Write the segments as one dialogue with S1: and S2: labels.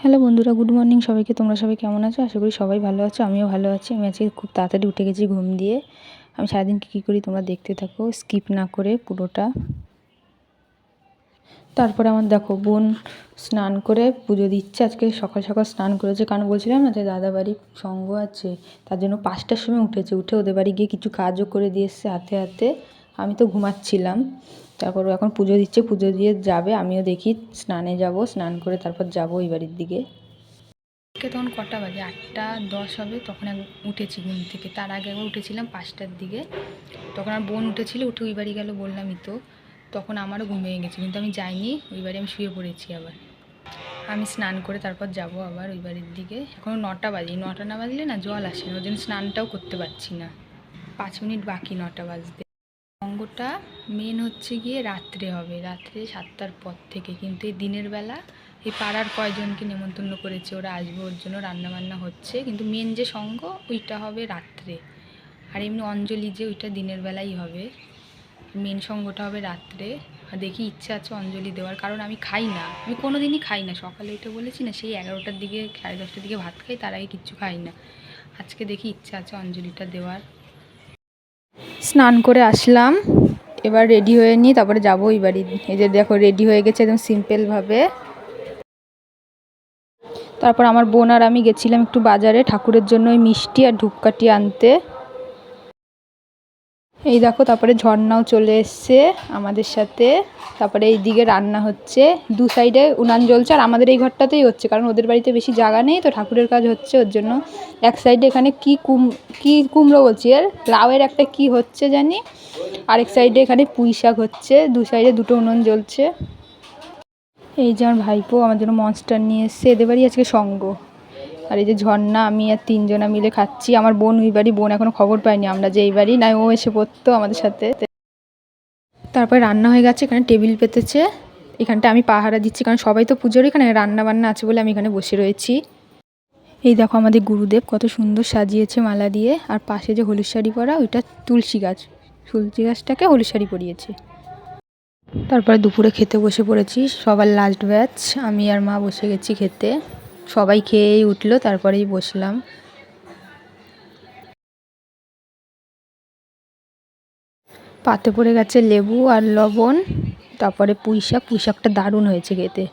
S1: Hello বন্ধুরা, good morning সবাইকে। তোমরা সবাই কেমন আছো? আশা করি সবাই ভালো আছো, আমিও ভালো আছি। আমি আজকে খুব তাড়াতাড়ি উঠে গেছি ঘুম দিয়ে। আমি সারাদিন কী কী করি তোমরা দেখতে থাকো, স্কিপ না করে পুরোটা। তারপরে আমার দেখো বোন স্নান করে পুজো দিচ্ছে। আজকে সকাল সকাল স্নান করেছে। কারণ বলছিলাম না যে দাদা বাড়ি সঙ্গ আছে, তার জন্য পাঁচটার সময় উঠেছে। উঠে ওদের বাড়ি গিয়ে কিছু কাজও করে দিয়ে এসছে হাতে হাতে। আমি তো ঘুমাচ্ছিলাম। তারপর এখন পুজো দিচ্ছে, পুজো দিয়ে যাবে, আমিও দেখি, স্নানে যাব, স্নান করে তারপর যাব ওই বাড়ির দিকে। তখন কটা বাজে? আটটা দশ হবে, তখন উঠেছি ঘুম থেকে। তার আগে একবার উঠেছিলাম পাঁচটার দিকে। তখন আর বোন উঠেছিল, উঠে ওই বাড়ি গেল বললামই তো। তখন আমারও ঘুম ভেঙে গেছে, কিন্তু আমি যাইনি, ওই বাড়ি আমি শুয়ে পড়েছি আবার। আমি স্নান করে তারপর যাব আবার ওই বাড়ির দিকে। এখনও নটা বাজে, নটা না বাজলে না জল আসে না, ওই জন্য স্নানটাও করতে পারছি না। পাঁচ মিনিট বাকি নটা বাজতে। অঙ্গটা মেন হচ্ছে গিয়ে রাত্রে হবে। রাত্রে সাতটার পর থেকে। কিন্তু এই দিনের বেলা এই পাড়ার কয়জনকে নেমন্তন্ন করেছে, ওরা আসবে ওর জন্য রান্নাবান্না হচ্ছে। কিন্তু মেন যে সঙ্গ, ওইটা হবে রাত্রে। আর এমনি অঞ্জলি যে, ওইটা দিনের বেলাই হবে। মেন সঙ্গটা হবে রাত্রে। আর দেখি ইচ্ছা আছে অঞ্জলি দেওয়ার। কারণ আমি খাই না। আমি কোনো দিনই খাই না। সকালে ওইটা বলেছি না, সেই এগারোটার দিকে, সাড়ে দশটার দিকে ভাত খাই, তার আগে কিচ্ছু খাই না। আজকে দেখি ইচ্ছা আছে অঞ্জলিটা দেওয়ার। স্নান করে আসলাম। এবার রেডি হয়ে নিই তারপরে যাব এই বাড়ি। এই যে দেখো রেডি হয়ে গেছে একদম সিম্পলভাবে তারপর আমার বোন আর আমি গেছিলাম একটু বাজারে ঠাকুরের জন্য ওই মিষ্টি আর ধূপকাঠি আনতে। এই দেখো, তারপরে ঝর্ণাও চলে এসছে আমাদের সাথে। তারপরে এই দিকে রান্না হচ্ছে। দু সাইডে উনান জ্বলছে আর আমাদের এই ঘরটাতেই হচ্ছে, কারণ ওদের বাড়িতে বেশি জায়গা নেই, তো ঠাকুরের কাজ হচ্ছে ওর জন্য। এক সাইডে এখানে কি কুম, কি কুমড়ো বলছি, এর লাউয়ের একটা কি হচ্ছে জানি, আরেক সাইডে এখানে পুঁই শাক হচ্ছে, দু সাইডে দুটো উনুন জ্বলছে। এই যে আমার ভাইপো, আমার জন্য মনস্টার নিয়ে এসছে, এদের বাড়ি আজকে সঙ্গ। আর এই যে ঝর্ণা, আমি আর তিনজনা মিলে খাচ্ছি। আমার বোন ওই বাড়ি, বোন এখনও খবর পাইনি আমরা যে এই বাড়ি। নাই, ও এসে পড়তো আমাদের সাথে। তারপরে রান্না হয়ে গেছে, এখানে টেবিল পেতেছে। এখানটা আমি পাহারা দিচ্ছি, কারণ সবাই তো পুজোর এখানে রান্না বান্না আছে বলে আমি এখানে বসে রয়েছি। এই দেখো আমাদের গুরুদেব কত সুন্দর সাজিয়েছে মালা দিয়ে। আর পাশে যে হলুদ শাড়ি পরা, ওইটা তুলসী গাছ। তুলসী গাছটাকে হলুদ শাড়ি পরিয়েছে। তারপরে দুপুরে খেতে বসে পড়েছি, সবার লাস্ট ব্যাচ আমি আর মা বসে গেছি খেতে। সবাই খেয়েই উঠল, তারপরেই বসলাম। পাতে পড়ে গেছে লেবু আর লবণ, তারপরে পুঁই শাক। পুঁই শাকটা দারুণ হয়েছে খেতে।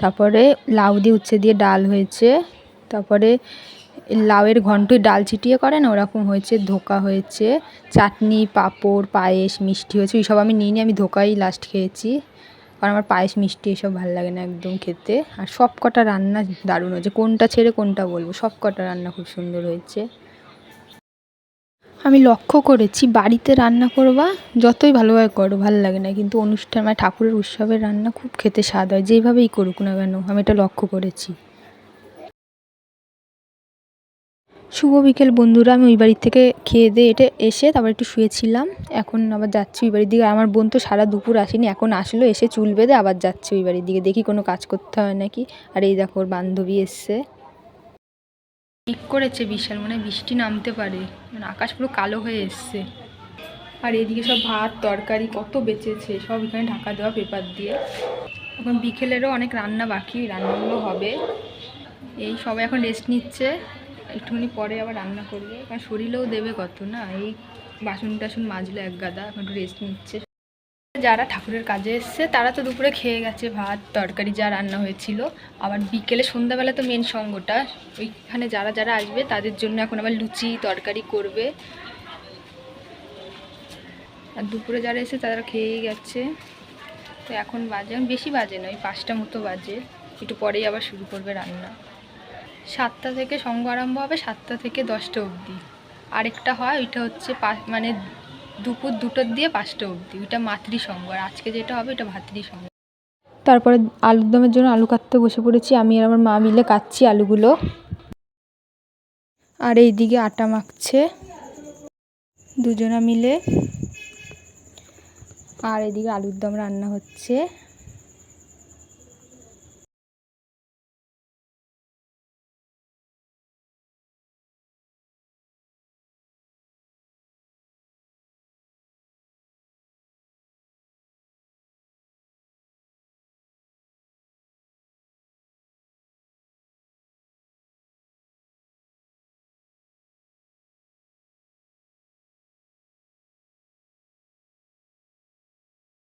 S1: তারপরে লাউ দিয়ে উচ্ছে দিয়ে ডাল হয়েছে। তারপরে লাউয়ের ঘন্টই ডাল ছিটিয়ে করে না, ওরকম হয়েছে, ধোকা হয়েছে। চাটনি, পাঁপড়, পায়েস, মিষ্টি হয়েছে ওইসব আমি নিয়ে নিয়ে আমি ধোকাই লাস্ট খেয়েছি। কারণ আমার পায়েস মিষ্টি এসব ভালো লাগে না একদম খেতে। আর সব কটা রান্না দারুণ হয়েছে। কোনটা ছেড়ে কোনটা বলব? সব কটা রান্না খুব সুন্দর হয়েছে। আমি লক্ষ্য করেছি, বাড়িতে রান্না করবা, যতই ভালোভাবে করো, ভালো লাগে না। কিন্তু অনুষ্ঠান মানে ঠাকুরের উৎসবের রান্না খুব খেতে স্বাদ হয়। যেইভাবেই করুক না কেন, আমি এটা লক্ষ্য করেছি। শুভ বিকেল, বন্ধুরা। আমি ওই বাড়ির থেকে খেয়ে দিয়ে এটা এসে তারপর একটু শুয়েছিলাম। এখন আবার যাচ্ছি ওই বাড়ির দিকে। আমার বোন তো সারা দুপুর আসেনি, এখন আসলো, এসে চুল বেঁধে আবার যাচ্ছে ওই বাড়ির দিকে। দেখি কোনো কাজ করতে হয় নাকি। আর এই দেখো, ওর বান্ধবী এসছে। ঠিক করেছে বিশাল মানে বৃষ্টি নামতে পারে। মানে আকাশ পুরো কালো হয়ে এসছে। আর এদিকে সব ভাত, তরকারি কত বেঁচেছে, সব এখানে ঢাকা দেওয়া পেপার দিয়ে। এখন বিকেলেরও অনেক রান্না বাকি, রান্নাগুলো হবে। এই সবাই এখন রেস্ট নিচ্ছে। একটুখানি পরে আবার রান্না করবে। কারণ শরীরেও দেবে কত না? এই বাসন টাসন মাজলো এক গাদা, এখন একটু রেস্ট নিচ্ছে। যারা ঠাকুরের কাজে এসছে, তারা তো দুপুরে খেয়ে গেছে ভাত, তরকারি, যা রান্না হয়েছিল। আবার বিকেলে সন্ধ্যাবেলা তো মেন সঙ্গটা। ওইখানে যারা যারা আসবে, তাদের জন্য এখন আবার লুচি, তরকারি করবে। আর দুপুরে যারা এসে তারা খেয়েই গেছে। তো এখন বাজে বেশি বাজে না, ওই পাঁচটা মতো বাজে। একটু পরেই আবার শুরু করবে রান্না। সাতটা থেকে সঙ্গ আরম্ভ হবে সাতটা থেকে দশটা অবধি। আরেকটা হয়, ওইটা হচ্ছে মানে দুপুর দুটোর দিয়ে পাঁচটা অবধি। ওইটা মাতৃ সঙ্গ। আর আজকে যেটা হবে এটা ভাতৃ সঙ্গ। তারপরে আলুর দমের জন্য আলু কাটতে বসে পড়েছি। আমি আর আমার মা মিলে কাটছি আলুগুলো। আর এই দিকে আটা মাখছে। দুজনা মিলে। আর এদিকে আলুর দম রান্না হচ্ছে।